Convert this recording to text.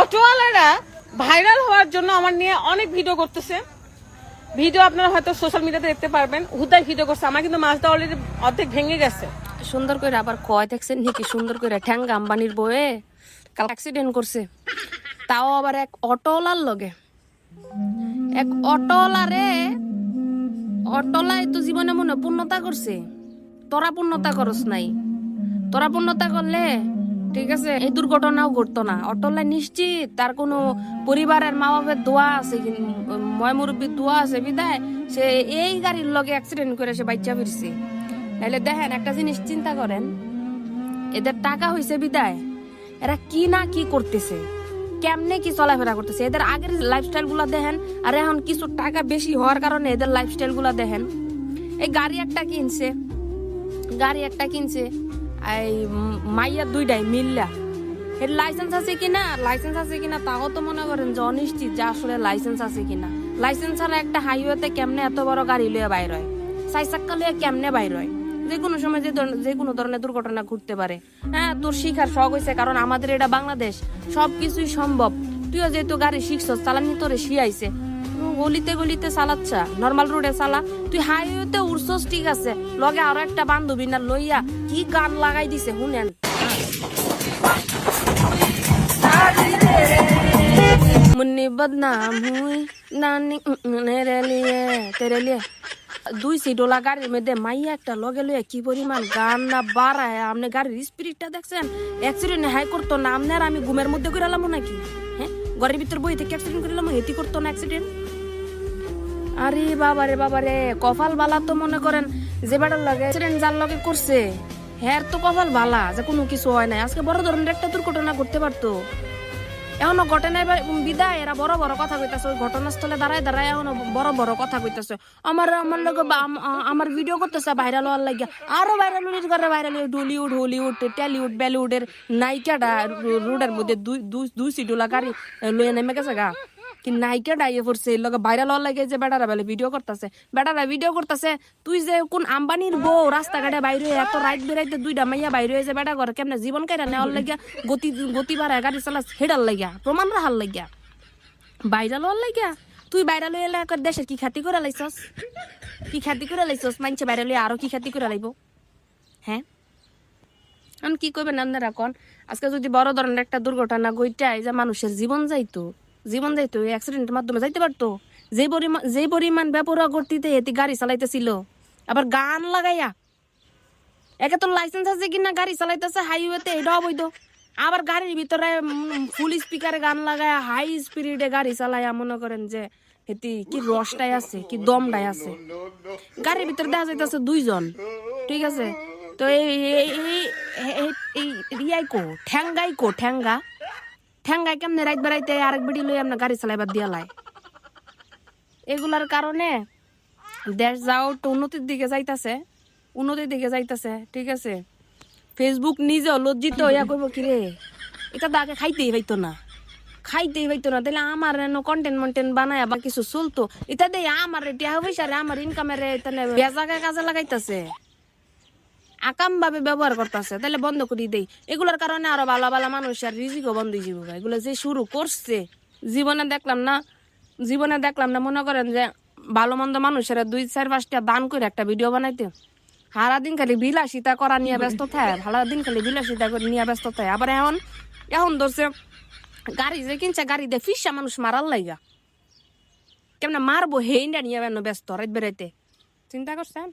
অটোওয়ালারা viral হওয়ার জন্য আমার নিয়ে অনেক ভিডিও করতেছে। ভিডিও আপনারা হয়তো সোশ্যাল মিডিয়াতে দেখতে পারবেন। হুদায় ভিডিও করছে। আমার কিন্তু মাছটা অলরেডি অর্ধেক ভেঙে গেছে। সুন্দর করে আবার কয় দেখছেন নাকি? সুন্দর করে ঠ্যাং আম্বানির বয়ে কাল অ্যাক্সিডেন্ট করছে। তাও আবার এক অটোলার লগে। এক অটোলারে অটোলায় তো জীবনে মনে পূর্ণতা করছে। তোরা পূর্ণতা করস নাই। তোরা পূর্ণতা করলে ঠিক আছে? এই দুর্ঘটনাও ঘটতো না। অটোলায় নিশ্চিত, তার কোনো পরিবারের মা বাপের দোয়া আছে ময় মুরব্বীর দোয়া আছে বিদায়? সে এই গাড়ির লগে অ্যাক্সিডেন্ট করে সে বাচ্চা ফিরছে। তাহলে দেখেন, একটা জিনিস চিন্তা করেন, এদের টাকা হয়েছে বিদায়। এরা কি না কি করতেছে? কেমনে কি চলাফেরা করতেছে? এদের আগের লাইফস্টাইলগুলা দেখেন, আর এখন কিছু টাকা বেশি হওয়ার কারণে এদের লাইফস্টাইলগুলা দেখেন। এই গাড়ি একটা কিনছে, গাড়ি একটা কিনছে। এই মাইয়া দুইটাই মিল্লা। এর লাইসেন্স আছে কিনা? লাইসেন্স আছে কিনা তাও তো মনে করেন যে অনিশ্চিত যে আসলে লাইসেন্স আছে কিনা। লাইসেন্স ছাড়া একটা হাইওয়েতে কেমনে এত বড় গাড়ি লইয়া বাইর হয়? চাই চাক্কা লইয়া কেমনে বাইর হয়? যে কোনো সময় যে যে কোনো ধরনের দুর্ঘটনা ঘটতে পারে। হ্যাঁ তোর শিখার শখ হয়েছে কারণ আমাদের এটা বাংলাদেশ, সবকিছুই সম্ভব। তুইও যেহেতু গাড়ি শিখছস চালানি তোরে শিয়াইছে। গলিতে গলিতে চালাচ্ছা নর্মাল রোডে চালা তুই হাইওয়েতে উড়ছস, ঠিক আছে? লগে আরও একটা বান্ধবী না লইয়া কি গান লাগাই দিছে, শুনেন। মুন্নি বদনাম হুই, নানি মেরে লিয়ে তেরে লিয়ে। দুই সিটওয়ালা গাড়ির মধ্যে মাইয়া একটা লগে লইয়া কি পরিমাণ গান না বাড়ায়, আপনি গাড়ির স্পিরিটটা দেখছেন? অ্যাক্সিডেন্ট হাই করতো না, আপনার আমি ঘুমের মধ্যে করে নাকি? হ্যাঁ? ঘরের ভিতর বই থেকে অ্যাক্সিডেন্ট করলাম হেতি করতো না অ্যাক্সিডেন্ট আরে বাবা রে বাবা রে, কপাল বালা তো মনে করেন যে বেটার লাগে অ্যাক্সিডেন্ট যার লগে করছে। হ্যার তো কপাল বালা, যে কোনো কিছু হয় নাই। আজকে বড় ধরনের একটা দুর্ঘটনা ঘটতে পারতো। এখনও ঘটনায় বিদায়, এরা বড় বড় কথা কইতাছে, ওই ঘটনাস্থলে দাঁড়ায় দাঁড়ায় এখনও বড় বড় কথা কইতাছে। আমার আমার লগে আমার ভিডিও করতেছে ভাইরাল হওয়ার লাগিয়া। আরও ভাইরাল হলিউড করে ভাইরাল ডলিউড হলিউড টলিউড বলিউডের নায়িকাটা রো- রোডের মধ্যে দুই দুই সিটুলা গাড়ি লইয়া নেমে গেছে গা। কি নায়িকাটা ইয়ে করছে এর লগে ভাইরাল হওয়ার লাগে যে বেটারা বেলে ভিডিও করতেছে। বেটারা ভিডিও করতেছে, তুই যে কোন আম্বানির বউ রাস্তাঘাটে বাইরে এত রাইট বেরাইতে দুইটা মাইয়া বাইরে হয়ে যে বেটা করে কেমনে জীবন কাইরা নেওয়ার লাগিয়া, গতি গতি বাড়ায়, গাড়ি চালা হেডার লাগিয়া, প্রমাণ রাখার লাগিয়া। ভাইরাল হওয়ার লাগিয়া? তুই ভাইরাল হয়ে এলে একবার দেশের কি খ্যাতি করে লাইছস? কি খ্যাতি করে লাইছস? মানছে ভাইরাল হয়ে আরও কি খ্যাতি করে লাইব? হ্যাঁ? আমি কি করবেন আপনারা কোন? আজকে যদি বড় ধরনের একটা দুর্ঘটনা ঘটায় যে মানুষের জীবন যাইতো জীবন যাইতো অ্যাক্সিডেন্টের মাধ্যমে যাইতে পারতো যে পরিমাণ যে পরিমাণ বেপরোয়া গতিতে এতে গাড়ি চালাইতেছিল আবার গান লাগাইয়া একে তো লাইসেন্স আছে কিনা গাড়ি চালাইতেছে হাইওয়েতে এটা অবৈধ আবার গাড়ির ভিতরে ফুল স্পিকারে গান লাগায় হাই স্পিডে গাড়ি চালাইয়া মনে করেন যে এটি কি রসটাই আছে কি দমটাই আছে গাড়ির ভিতরে দেখা যাইতেছে দুইজন ঠিক আছে তো এই ইয়াই কো ঠ্যাঙ্গাই ঠ্যাঙ্গা ঠ্যাঙ্গাই কেমনে রাইত বেড়াইতে আরেক বেড়ি লই আপনার গাড়ি চালাইবার দিয়া এগুলার কারণে দেশ যাও তো উন্নতির দিকে যাইতাছে, উন্নতির দিকে যাইতাছে, ঠিক আছে? ফেসবুক নিজেও লজ্জিত হইয়া কইব কি রে এটা তো আগে খাইতেই পাইতো না, খাইতেই পাইতো না তাহলে আমার কন্টেন্ট মন্টেন্ট বানায় বা কিছু চলতো, এটা দিয়ে আমার টিয়া পয়সা রে, আমার ইনকামের বেজাগায় কাজে লাগাইতাছে। আকাম ভাবে ব্যবহার করতেছে, তাহলে বন্ধ করে দেই। এগুলোর কারণে আরও ভালো ভালো মানুষের রিজিকও বন্ধ হয়ে যাবে এগুলো যে শুরু করছে, জীবনে দেখলাম না, জীবনে দেখলাম না, মনে করেন যে ভালো মন্দ মানুষের দুই চার পাঁচটা দান করে একটা ভিডিও বানাইতে। সারাদিন খালি বিলাসিতা করা নিয়ে ব্যস্ত থাকে, সারাদিন খালি বিলাসিতা করে নিয়ে ব্যস্ত থাকে। আবার এখন এখন ধরছে, গাড়ি যে কিনছে গাড়ি দিয়ে ফিসা মানুষ মারার লাইগা। কেমন মারবো হেইন্ডা নিয়ে ব্যস্ত রাত বেড়াইতে। চিন্তা করছেন?